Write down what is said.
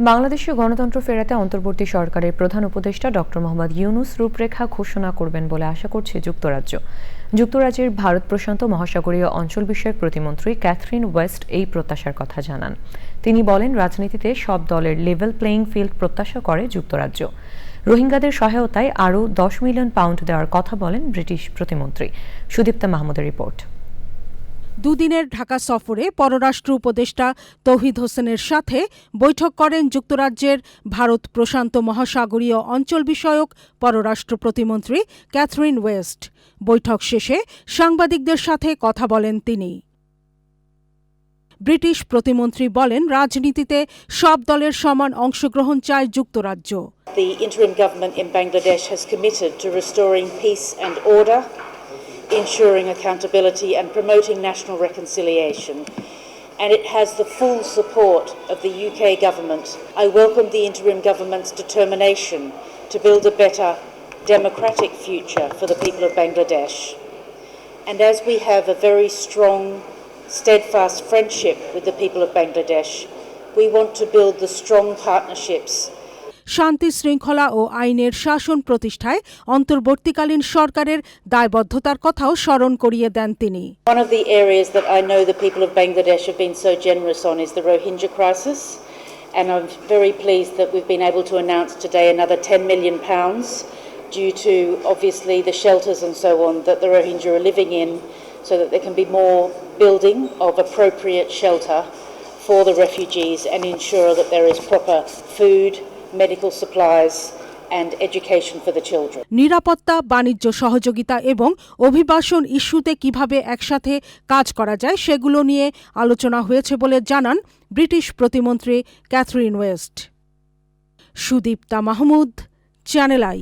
বাংলাদেশে গণতন্ত্র ফেরাতে অন্তর্বর্তী সরকারের প্রধান উপদেষ্টা ডক্টর মোহাম্মদ ইউনুস রূপরেখা ঘোষণা করবেন বলে আশা করছে যুক্তরাজ্য। যুক্তরাজ্যের ভারত প্রশান্ত মহাসাগরীয় অঞ্চল বিষয়ক প্রতিমন্ত্রী ক্যাথরিন ওয়েস্ট এই প্রত্যাশার কথা জানান। তিনি বলেন, রাজনীতিতে সব দলের লেভেল প্লেয়িং ফিল্ড প্রত্যাশা করে যুক্তরাজ্য। রোহিঙ্গাদের সহায়তায় আরও দশ মিলিয়ন পাউন্ড দেওয়ার কথা বলেন ব্রিটিশ প্রতিমন্ত্রী। সুদীপ্তা মাহমুদের রিপোর্ট। দুদিনের ঢাকা সফরে পররাষ্ট্র উপদেষ্টা তৌহিদ হোসেনের সাথে বৈঠক করেন যুক্তরাজ্যের ভারত প্রশান্ত মহাসাগরীয় অঞ্চল বিষয়ক পররাষ্ট্র প্রতিমন্ত্রী ক্যাথরিন ওয়েস্ট। বৈঠক শেষে সাংবাদিকদের সাথে কথা বলেন তিনি। ব্রিটিশ প্রতিমন্ত্রী বলেন রাজনীতিতে সব দলের সমান অংশগ্রহণ চায় যুক্তরাজ্য। The interim government in Bangladesh has committed to restoring peace and order, ensuring accountability, and promoting national reconciliation. And it has the full support of the UK government. I welcome the interim government's determination to build a better democratic future for the people of Bangladesh. And as we have a very strong, steadfast friendship with the people of Bangladesh, we want to build the strong partnerships শান্তি শৃঙ্খলা ও আইনের শাসন প্রতিষ্ঠায় অন্তর্বর্তীকালীন সরকারের দায়বদ্ধতার কথাও স্মরণ করিয়ে দেন তিনি One of the areas that I know the people of Bangladesh have been so generous on is the Rohingya crisis. And I'm very pleased that we've been able to announce today another 10 million pounds due to obviously the shelters and so on that the Rohingya are living in so that there can be more building of appropriate shelter for the refugees and ensure that there is proper food, medical supplies and education for the children. নিরাপত্তা, বাণিজ্য সহযোগিতা এবং অভিবাসন ইস্যুতে কীভাবে একসাথে কাজ করা যায় সেগুলো নিয়ে আলোচনা হয়েছে বলে জানান ব্রিটিশ প্রতিমন্ত্রী Catherine West Sudipta Mahmud, channel I